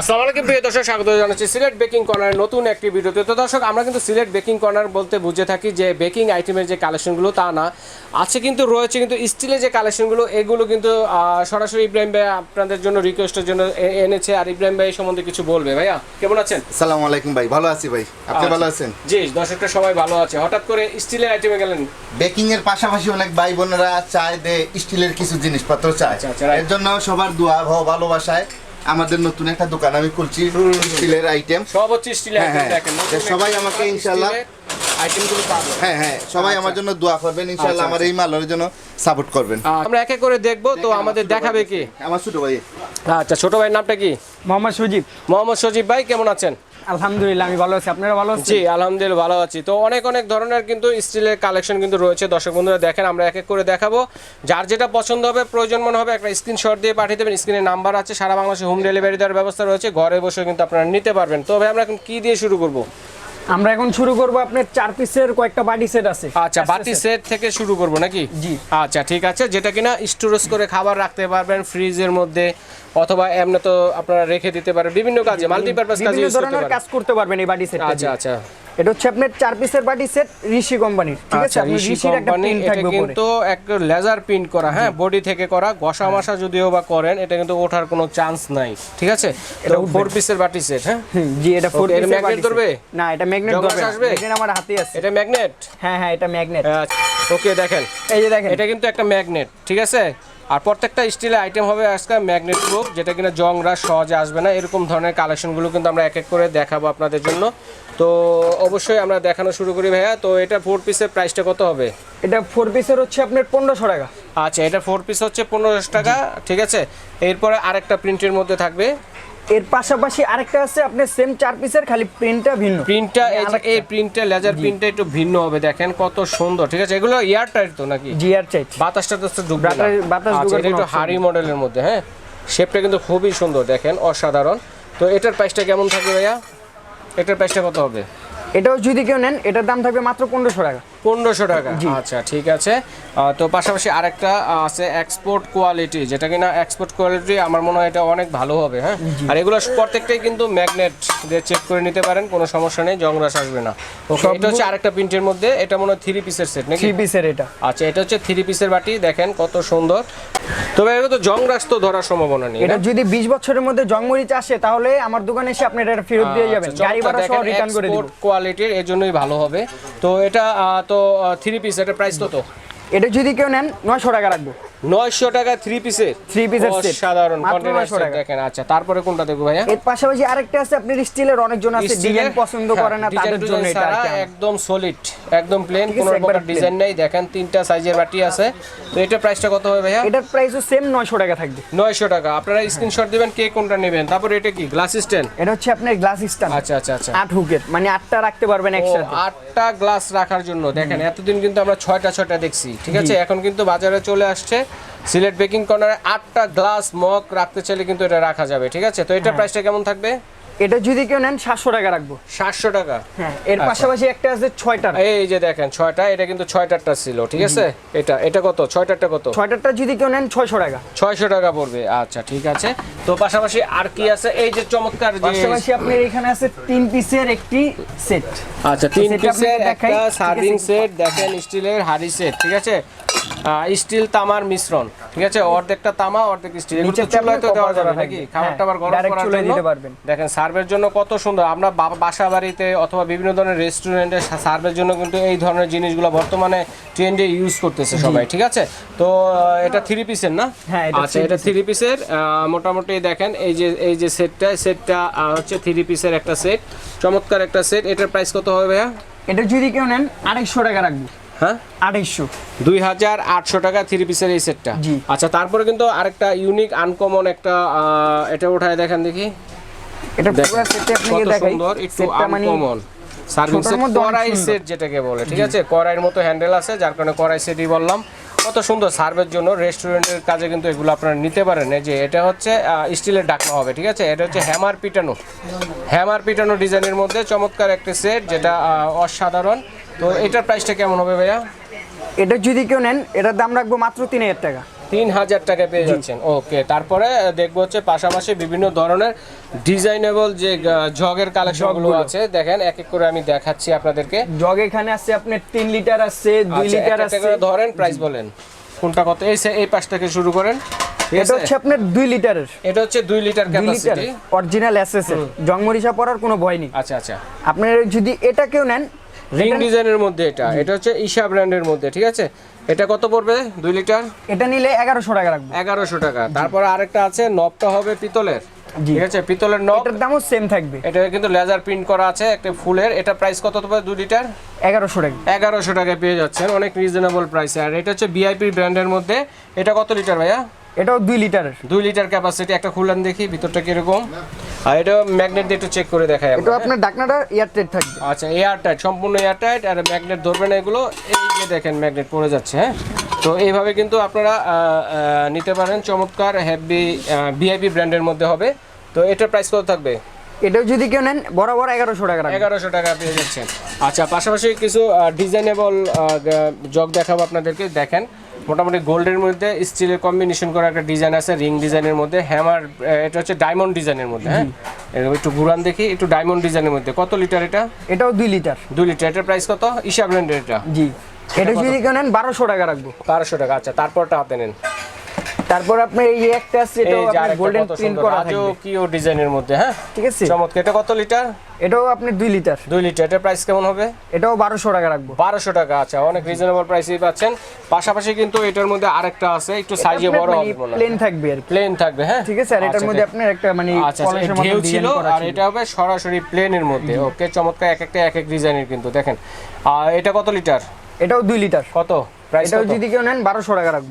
আসসালামু আলাইকুম প্রিয় দর্শক স্বাগত জানাচ্ছি সিলেট বেকিং কর্নারের নতুন একটি ভিডিওতে। তো দর্শক আমরা কিন্তু সিলেট বেকিং কর্নার বলতে বুঝে থাকি যে বেকিং আইটেমের যে কালেকশনগুলো তা না। আছে কিন্তু রয়েছে কিন্তু স্টিলের যে কালেকশনগুলো এগুলো কিন্তু সরাসরি ইব্রাহিম ভাই আপনাদের জন্য রিকোয়েস্টের জন্য এনেছে। আর ইব্রাহিম ভাই সম্বন্ধে কিছু বলবে ভাইয়া? কেমন আছেন? সালাম আলাইকুম ভাই ভালো আছি ভাই। আপনি ভালো আছেন? জি দর্শকটা সবাই ভালো আছে। হঠাৎ করে স্টিলের আইটেমে গেলেন? বেকিং এর পাশাপাশি অনেক ভাই বোনেরা চায় দে স্টিলের কিছু জিনিসপত্র চায়। আচ্ছা, আচ্ছা. এর জন্য সবার দোয়া ভালোবাসায় আমাদের নতুন একটা দোকান আমি খুলছি স্টিলের আইটেম সব হচ্ছে স্টিলের হ্যাঁ, আইটেম হ্যাঁ। দেখেন সবাই আমাকে ইনশাআল্লাহ- আইটেমগুলো হ্যাঁ হ্যাঁ। সবাই আমার জন্য দোয়া করবেন ইনশাআল্লাহ আচ্ছা, আমার এই মালের জন্য সাপোর্ট করবেন। আমরা এক করে দেখব তো আমাদের দেখাবে কি? আমার ছোট ভাই। আচ্ছা ছোট ভাইয়ের নামটা কি? মোহাম্মদ সজিব। মোহাম্মদ সজিব ভাই কেমন আছেন? আলহামদুলিল্লাহ, আমি ভালো আছি। আপনারা ভালো আছেন? জি, আলহামদুলিল্লাহ, ভালো আছি। তো অনেক অনেক ধরনের কিন্তু স্টিলের কালেকশন কিন্তু রয়েছে। দর্শক বন্ধুরা, দেখেন, আমরা এক এক করে দেখাবো। যার যেটা পছন্দ হবে, প্রয়োজন মনে হবে, একটা স্ক্রিনশট দিয়ে পাঠিয়ে দেবেন। স্ক্রিনে নাম্বার আছে, সারা বাংলাদেশে হোম ডেলিভারি দেওয়ার ব্যবস্থা রয়েছে। ঘরে বসে কিন্তু আপনারা নিতে পারবেন। তো ভাই, আমরা এখন কি দিয়ে শুরু করব? আমরা এখন শুরু করব আপনার চার পিসের কয়েকটা বাটি সেট আছে। আচ্ছা বাটি সেট থেকে শুরু করব নাকি? জি। আচ্ছা ঠিক আছে যেটা কিনা স্টোরেজ করে খাবার রাখতে পারবেন ফ্রিজের মধ্যে অথবা এমনি তো আপনারা রেখে দিতে পারেন বিভিন্ন কাজে মাল্টিপারপাস কাজে ইউজ করতে পারবেন কাজ করতে পারবেন এই বাটি সেট আচ্ছা আচ্ছা। এটা হচ্ছে আপনার চার পিসের বাটি সেট ঋষি কোম্পানির ঠিক আছে? আচ্ছা আপনি ঋষির একটা প্রিন্ট থাকবে উপরে। কিন্তু একটা লেজার প্রিন্ট করা হ্যাঁ বডি থেকে করা ঘষা মশা যদিও বা করেন এটা কিন্তু ওঠার কোনো চান্স নাই ঠিক আছে? এটা ফোর পিসের বাটি সেট হ্যাঁ? জি এটা ফোর পিসের বাটি ধরবে? না এটা ম্যাগনেট ধরবে magnet আমার হাতে আছে। এটা ম্যাগনেট হ্যাঁ হ্যাঁ এটা ম্যাগনেট ওকে দেখেন। এই যে দেখেন। এটা কিন্তু একটা ম্যাগনেট ঠিক আছে? আর প্রত্যেকটা স্টিলের আইটেম হবে আজকে ম্যাগনেট প্রুফ যেটা কিনা জংরা সহজে আসবে না। এরকম ধরনের কালেকশনগুলো কিন্তু আমরা এক এক করে দেখাবো আপনাদের জন্য। তো অবশ্যই আমরা দেখানো শুরু করি ভাইয়া। তো এটা ফোর পিসের প্রাইসটা কত হবে? এটা ফোর পিসের হচ্ছে আপনার পনেরোশো টাকা। আচ্ছা এটা ফোর পিস হচ্ছে পনেরোশো টাকা ঠিক আছে? এরপরে আরেকটা প্রিন্টের মধ্যে থাকবে। এর পাশাপাশি আরেকটা আছে আপনার সেম চার পিসের খালি প্রিন্টটা ভিন্ন। প্রিন্টটা এই প্রিন্টটা লেজার প্রিন্টটা একটু ভিন্ন হবে দেখেন কত সুন্দর ঠিক আছে? এগুলো এয়ার টাইট তো নাকি? জিআর চাইট বাতাসটা তো ঢুকবে বাতাস- বাতাস আচ্ছা একটু হাড়ি মডেলের মধ্যে হ্যাঁ? শেপটা কিন্তু খুবই সুন্দর দেখেন অসাধারণ। তো এটার প্রাইসটা কেমন থাকবে ভাইয়া? এটার প্রাইসটা কত হবে? এটাও যদি কেউ নেন এটার দাম থাকবে মাত্র পনেরোশো টাকা। পনেরোশো টাকা। আচ্ছা ঠিক আছে। তো পাশাপাশি আরেকটা আছে এক্সপোর্ট কোয়ালিটি যেটা কিনা এক্সপোর্ট কোয়ালিটি আমার মনে হয় এটা অনেক ভালো হবে হ্যাঁ? আর এগুলো প্রত্যেকটাই কিন্তু ম্যাগনেট দিয়ে চেক করে নিতে পারেন কোনো সমস্যা নেই জংরাস আসবে না। ওকে এটা হচ্ছে আরেকটা প্রিন্টের মধ্যে এটা মনে হয় থ্রি পিসের সেট নাকি? থ্রি পিসের এটা। আচ্ছা এটা হচ্ছে থ্রি পিসের বাটি দেখেন কত সুন্দর। তবে এটা তো জংরাস তো ধরার সম্ভাবনা নেই এটা যদি বিশ বছরের মধ্যে জংমরিচ আসে তাহলে আমার দোকানে এসে আপনি এটা ফেরত দিয়ে যাবেন। আচ্ছা, গাড়ি ভাড়া সহ রিটার্ন করে দিব। কোয়ালিটির এর জন্যই ভালো হবে। তো এটা তো থ্রি পিস এটা প্রাইস কত? এটা যদি কেউ নেন নয়শো টাকা রাখব। নয়শো টাকা থ্রি পিসের Three piece এর set। সাধারণ কন্টেনার 900 দেখেন আচ্ছা তারপরে কোনটা দেখব ভাইয়া? এর পাশাপাশি আরেকটা আছে আপনার স্টিলের অনেকজন আছে ডিজাইন পছন্দ হ্যাঁ, করে না তাদের জন্য এটা। একদম সলিড একদম প্লেন কোনো প্রকার ডিজাইন নেই। দেখেন তিনটা সাইজের বাটি আছে। তো এটা প্রাইসটা কত হবে ভাইয়া? এটার প্রাইসও সেম নয়শো টাকা থাকবে। নয়শো টাকা। আপনারা স্ক্রিনশট দিবেন কে কোনটা নেবেন। তারপর এটা কি? গ্লাস স্ট্যান্ড এটা হচ্ছে আপনার গ্লাস স্ট্যান্ড আচ্ছা আচ্ছা আচ্ছা। আট হুকের মানে আটটা রাখতে পারবেন একসাথে। আটটা গ্লাস রাখার জন্য। দেখেন এতদিন কিন্তু আমরা ছয়টা ছয়টা দেখছি। ঠিক আছে এখন কিন্তু বাজারে চলে আসছে। সিলেট বেকিং কর্নারে আটটা গ্লাস মগ রাখতে চাইলে কিন্তু এটা রাখা যাবে ঠিক আছে তো এটা হ্যাঁ। প্রাইসটা কেমন থাকবে এটা যদি কেউ নেন সাতশো টাকা রাখব। সাতশো টাকা? হ্যাঁ এর আচ্ছা। পাশাপাশি একটা আছে ছয়টার এই যে দেখেন ছয়টা এটা কিন্তু ছয়টারটা ছিল ঠিক আছে? এটা এটা কত? ছয়টারটা কত? ছয়টারটা যদি কেউ নেন ছয়শো টাকা। ছয়শো টাকা পড়বে আচ্ছা ঠিক আছে। তো পাশাপাশি আর কি আছে? এই যে চমৎকার পাশাপাশি আপনার এখানে আছে তিন পিসের একটি সেট। আচ্ছা তিন পিসের একটা সার্ভিং সেট দেখেন স্টিলের হাড়ি সেট ঠিক আছে? স্টিল তামার মিশ্রণ ঠিক আছে? অর্ধেকটা তামা অর্ধেক স্টিল। এগুলো চুলায় তো দেওয়া যাবে নাকি? খাবার হ্যাঁ, টাবার গরম করার জন্য। দিতে পারবেন। দেখেন সার্ভের জন্য কত সুন্দর। আমরা বাসা বাড়িতে অথবা বিভিন্ন ধরনের রেস্টুরেন্টে সার্ভের জন্য কিন্তু এই ধরনের জিনিসগুলো বর্তমানে ট্রেন্ডে ইউজ করতেছে সবাই ঠিক আছে? তো এটা থ্রি পিসের না? হ্যাঁ, আচ্ছা এটা থ্রি পিসের মোটামুটি দেখেন এই যে এই যে সেটটা সেটটা হচ্ছে থ্রি পিসের একটা সেট চমৎকার একটা সেট এটার প্রাইস কত হবে ভাইয়া? এটা যদি কেউ নেন আড়াইশো টাকা রাখব। হ্যাঁ? আড়াইশো। দুই হাজার আটশো টাকা থ্রি পিসের এই সেটটা আচ্ছা তারপরে কিন্তু আরেকটা ইউনিক আনকমন একটা এটা উঠায় দেখেন দেখি। এটা দেখেন, পুরো সেটে আপনাকে দেখাই। সুন্দর একটু মানে আনকমন কড়াই সেট যেটাকে বলে ঠিক আছে? কড়াইয়ের মতো হ্যান্ডেল আছে যার কারণে কড়াই সেটই বললাম। কত সুন্দর সার্ভের জন্য রেস্টুরেন্টের কাজে কিন্তু এগুলো আপনারা নিতে পারেন। এই যে এটা হচ্ছে স্টিলের ডাকনা হবে ঠিক আছে? এটা হচ্ছে হ্যামার পিটানো। হ্যামার পিটানো ডিজাইনের মধ্যে চমৎকার একটা সেট যেটা অসাধারণ। তো এটার প্রাইসটা কেমন হবে ভাইয়া? এটা যদি কেউ নেন এটার দাম রাখব মাত্র তিন হাজার টাকা। তিন হাজার টাকা পেয়ে যাচ্ছেন। ওকে তারপরে দেখব হচ্ছে পাশাপাশি বিভিন্ন ধরনের ডিজাইনেবল যে জগের কালেকশনগুলো। আছে দেখেন এক এক করে আমি দেখাচ্ছি আপনাদেরকে। জগ এখানে আছে আপনার তিন লিটার আছে দুই আচ্ছা, লিটার একটা আছে। করে ধরেন প্রাইস বলেন। কোনটা কত? এই এই পাশ থেকে শুরু করেন। এটা হচ্ছে আপনার দুই লিটারের এটা হচ্ছে দুই লিটার ক্যাপাসিটি অরিজিনাল এসএস এর জংমরিচা পড়ার কোনো ভয় নেই। আচ্ছা আচ্ছা। আপনার যদি এটা কেউ নেন রিং ডিজাইনের মধ্যে এটা। এটা হচ্ছে ঈশা ব্র্যান্ডের মধ্যে ঠিক আছে? এটা কত পড়বে? দুই লিটার? এটা নিলে এগারোশো টাকা রাখব। এগারোশো টাকা। তারপর আরেকটা আছে নবটা হবে পিতলের। ঠিক আছে? পিতলের নব। এটার দামও সেম থাকবে। এটা কিন্তু লেজার প্রিন্ট করা আছে একটা ফুলের। এটা প্রাইস কত পড়বে দুই লিটার? এগারোশো টাকা। এগারোশো টাকায় পেয়ে যাচ্ছেন। অনেক রিজনেবল প্রাইসে আর এটা হচ্ছে ভিআইপি ব্র্যান্ডের মধ্যে। এটা কত লিটার ভাইয়া? এটাও দুই লিটার দুই লিটার ক্যাপাসিটি একটা খুললাম দেখি ভিতরটা কীরকম। আর এটা ম্যাগনেট দিয়ে একটু চেক করে দেখাই এটা? আপনার ডাকনাটা টাইট থাকবে। আচ্ছা এয়ার টাইট সম্পূর্ণ এয়ার টাইট আর ম্যাগনেট ধরবেন না এগুলো। এই যে দেখেন ম্যাগনেট পড়ে যাচ্ছে হ্যাঁ? তো এইভাবে কিন্তু আপনারা নিতে পারেন। চমৎকার হ্যাভি ভিআইপি ব্র্যান্ডের মধ্যে হবে। তো এটার প্রাইস কত থাকবে? এটাও যদি কেউ নেন বরাবর এগারোশো টাকা এগারোশো টাকা পেয়ে যাচ্ছেন। আচ্ছা পাশাপাশি কিছু ডিজাইনেবল জগ দেখাবো আপনাদেরকে। দেখেন মোটামুটি গোল্ডের মধ্যে স্টিলের কম্বিনেশন করা একটা ডিজাইন আছে রিং ডিজাইনের মধ্যে। হ্যামার এটা হচ্ছে ডায়মন্ড ডিজাইনের মধ্যে হ্যাঁ? একটু ঘুরান দেখি একটু ডায়মন্ড ডিজাইনের মধ্যে। কত লিটার এটা? এটাও দুই লিটার দুই লিটার এটার প্রাইস কত? ঈশা ব্র্যান্ডের এটা। জি। এটা যদি কেউ নেন বারোশো টাকা রাখব। বারোশো টাকা আচ্ছা তারপরটা হাতে নেন। তারপর আপনার এই একটা আছে এই আপনার গোল্ডেন প্রিন্ট করা থাকবে। রাজকীয় ডিজাইনের মধ্যে হ্যাঁ? ঠিক আছে? চমৎকার এটা কত লিটার? এটাও আপনি দুই লিটার। দুই লিটার এটা প্রাইস কেমন হবে? এটাও বারোশো টাকা রাখব। বারোশো টাকা আচ্ছা অনেক রিজনেবল প্রাইসেই পাচ্ছেন। পাশাপাশি কিন্তু এটার মধ্যে আরেকটা আছে একটু সাইজে বড় হবে প্লেন থাকবে আর প্লেন থাকবে হ্যাঁ? ঠিক আছে আর এটার আচ্ছা, মধ্যে এটা- আপনার একটা মানে আচ্ছা আচ্ছা, পলিশের মতো ছিল আর এটা হবে সরাসরি প্লেনের মধ্যে ওকে চমৎকার এক একটা এক এক ডিজাইনের কিন্তু দেখেন। আর এটা কত লিটার? এটাও দুই লিটার। কত? প্রাইস এটাও যদি কেউ নেন বারোশো টাকা রাখব।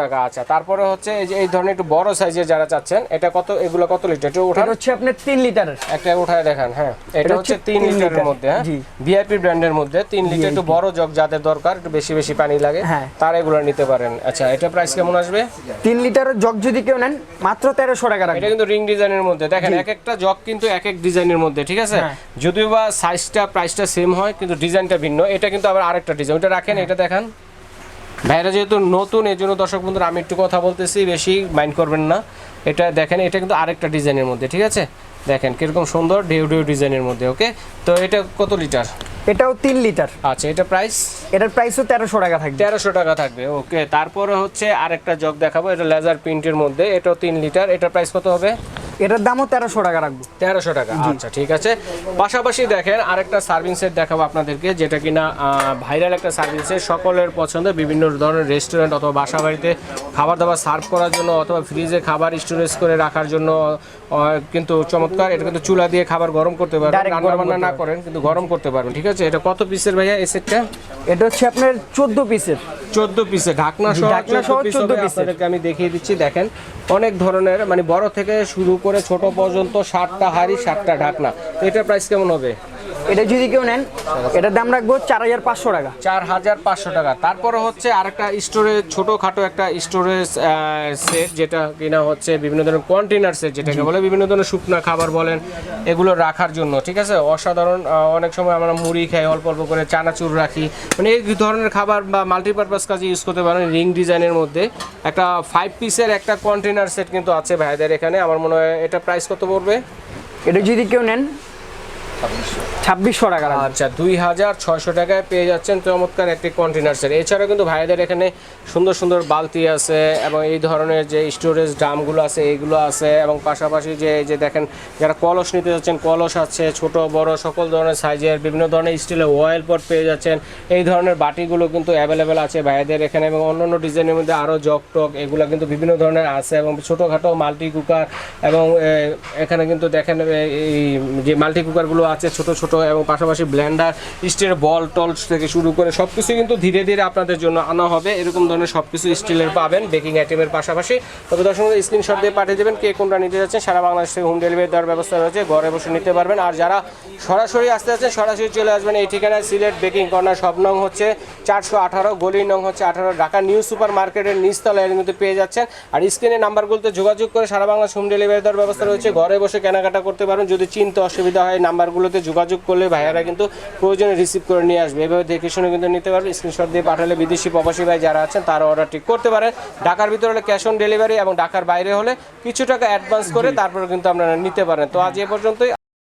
টাকা আচ্ছা। তারপরে হচ্ছে এই যে এই ধরনের একটু বড় সাইজের যারা চাচ্ছেন এটা কত এগুলো কত লিটার এটা হচ্ছে আপনার তিন লিটারের একটা উঠায় দেখান হ্যাঁ। এটা হচ্ছে লিটারের মধ্যে হ্যাঁ? ভিআইপি ব্র্যান্ডের মধ্যে লিটার একটু বড় জগ যাদের দরকার একটু বেশি বেশি পানি লাগে হ্যাঁ। তারা এগুলো নিতে পারেন। আচ্ছা এটা প্রাইস কেমন আসবে? তিন লিটারের জগ যদি কেউ নেন মাত্র তেরোশো টাকা এটা রাখবে কিন্তু রিং ডিজাইনের মধ্যে। দেখেন এক একটা জগ কিন্তু এক এক ডিজাইনের মধ্যে ঠিক আছে? হ্যাঁ। যদিও বা সাইজটা প্রাইসটা সেম হয় কিন্তু ডিজাইনটা ভিন্ন। এটা কিন্তু আবার আরেকটা ডিজাইন ওটা রাখেন এটা দেখান। ভাইরা যেহেতু নতুন এই জন্য দর্শক বন্ধুরা আমি একটু কথা বলতেছি বেশি মাইন্ড করবেন না। এটা দেখেন এটা কিন্তু আরেকটা ডিজাইনের মধ্যে ঠিক আছে? দেখেন কীরকম সুন্দর ঢেউ ঢেউ ডিজাইনের মধ্যে ওকে? তো এটা কত লিটার? এটাও তিন লিটার। আচ্ছা এটা প্রাইস এটার প্রাইসও তেরোশো টাকা থাকবে। তেরোশো টাকা থাকবে ওকে। তারপরে হচ্ছে আরেকটা জগ দেখাবো এটা লেজার প্রিন্টের মধ্যে এটাও তিন লিটার। এটার প্রাইস কত হবে? এটার দামও তেরোশো টাকা রাখব। তেরোশো টাকা আচ্ছা ঠিক আছে। পাশাপাশি দেখেন আরেকটা সার্ভিং সেট দেখাবো আপনাদেরকে যেটা কিনা ভাইরাল একটা সার্ভিং সেট সকলের পছন্দ বিভিন্ন ধরনের রেস্টুরেন্ট অথবা বাসা বাড়িতে খাবার দাবার সার্ভ করার জন্য অথবা ফ্রিজে খাবার স্টোরেজ করে রাখার জন্য কিন্তু চমৎকার এটা কিন্তু চুলা দিয়ে খাবার গরম করতে পারবেন রান্না বান্না না করেন কিন্তু গরম করতে পারবেন ঠিক আছে? এটা কত পিসের ভাইয়া এই সেটটা এটা হচ্ছে আপনার চোদ্দ পিসের চোদ্দ পিসে ঢাকনা সহ ঢাকনা চোদ্দ সহ পিস 14 হবে পিসের। আপনাদেরকে আমি দেখিয়ে দিচ্ছি দেখেন অনেক ধরনের মানে বড় থেকে শুরু করে ছোট পর্যন্ত ষাটটা হাড়ি ষাটটা ঢাকনা। তো এটার প্রাইস কেমন হবে? এটা যদি কেউ নেন এটার দাম রাখব চার হাজার পাঁচশো টাকা। চার হাজার পাঁচশো টাকা। তারপরে হচ্ছে আরেকটা স্টোরেজ ছোটোখাটো একটা স্টোরেজ সেট যেটা কিনা হচ্ছে বিভিন্ন ধরনের কন্টেনার সেট যেটাকে বলে বিভিন্ন ধরনের শুকনা খাবার বলেন এগুলো রাখার জন্য ঠিক আছে? অসাধারণ অনেক সময় আমরা মুড়ি খাই অল্প অল্প করে চানাচুর রাখি। মানে এই ধরনের খাবার বা মাল্টিপারপাস কাজে ইউজ করতে পারেন রিং ডিজাইনের মধ্যে। একটা ফাইভ পিসের একটা কন্টেনার সেট কিন্তু আছে ভাইদের এখানে। আমার মনে হয় এটা প্রাইস কত পড়বে? এটা যদি কেউ নেন ছাব্বিশশো। টাকা আচ্ছা দুই হাজার ছয়শো টাকায় পেয়ে যাচ্ছেন চমৎকার একটি কন্টেনার সেট এছাড়া কিন্তু ভাইদের এখানে সুন্দর সুন্দর বালতি আছে এবং এই ধরনের যে স্টোরেজ ড্রামগুলো আছে এইগুলো আছে এবং পাশাপাশি যে এই যে দেখেন যারা কলস নিতে যাচ্ছেন কলস আছে ছোট বড় সকল ধরনের সাইজের বিভিন্ন ধরনের স্টিলের অয়েল পট পেয়ে যাচ্ছেন। এই ধরনের বাটিগুলো কিন্তু অ্যাভেলেবেল আছে ভাইদের এখানে এবং অন্যান্য ডিজাইনের মধ্যে আরও জগ টক এগুলো কিন্তু বিভিন্ন ধরনের আছে এবং ছোটোখাটো মাল্টি কুকার এবং এখানে কিন্তু দেখেন এই যে মাল্টি কুকারগুলো আছে ছোট ছোট এবং পাশাপাশি ব্ল্যান্ডার স্টিলের বল টলস থেকে শুরু করে সব কিছু কিন্তু ধীরে ধীরে আপনাদের জন্য আনা হবে। এরকম ধরনের সব কিছু স্টিলের পাবেন বেকিং আইটেমের পাশাপাশি। তবে দর্শক স্ক্রিনশট দিয়ে পাঠিয়ে দেবেন কে কোনটা নিতে যাচ্ছেন। সারা বাংলাদেশ থেকে হোম ডেলিভারি দেওয়ার ব্যবস্থা রয়েছে, ঘরে বসে নিতে পারবেন। আর যারা সরাসরি আসতে যাচ্ছেন, সরাসরি চলে আসবেন এই ঠিকানায়, সিলেট বেকিং কর্নার সব নং হচ্ছে চারশো আঠারো, গলি নং হচ্ছে আঠারো, ঢাকা নিউ সুপার মার্কেটের নিচতলা এর মধ্যে পেয়ে যাচ্ছেন। আর স্ক্রিনে নাম্বারগুলোতে যোগাযোগ করে সারা বাংলা হোম ডেলিভারি দেওয়ার ব্যবস্থা রয়েছে। ঘরে বসে কেনাকাটা করতে পারবেন। যদি চিনতে অসুবিধা হয় নাম্বারগুলো নাম্বারগুলোতে যোগাযোগ করলে ভাইয়ারা কিন্তু প্রয়োজনে রিসিভ করে নিয়ে আসবে। এভাবে দেখে শুনে কিন্তু নিতে পারবে। স্ক্রিনশট দিয়ে পাঠালে বিদেশি প্রবাসী ভাই যারা আছেন তারা অর্ডার ঠিক করতে পারেন ঢাকার ভিতরে হলে ক্যাশ অন ডেলিভারি এবং ঢাকার বাইরে হলে কিছু টাকা অ্যাডভান্স করে তারপরে কিন্তু আপনারা নিতে পারেন। তো আজ এ পর্যন্তই।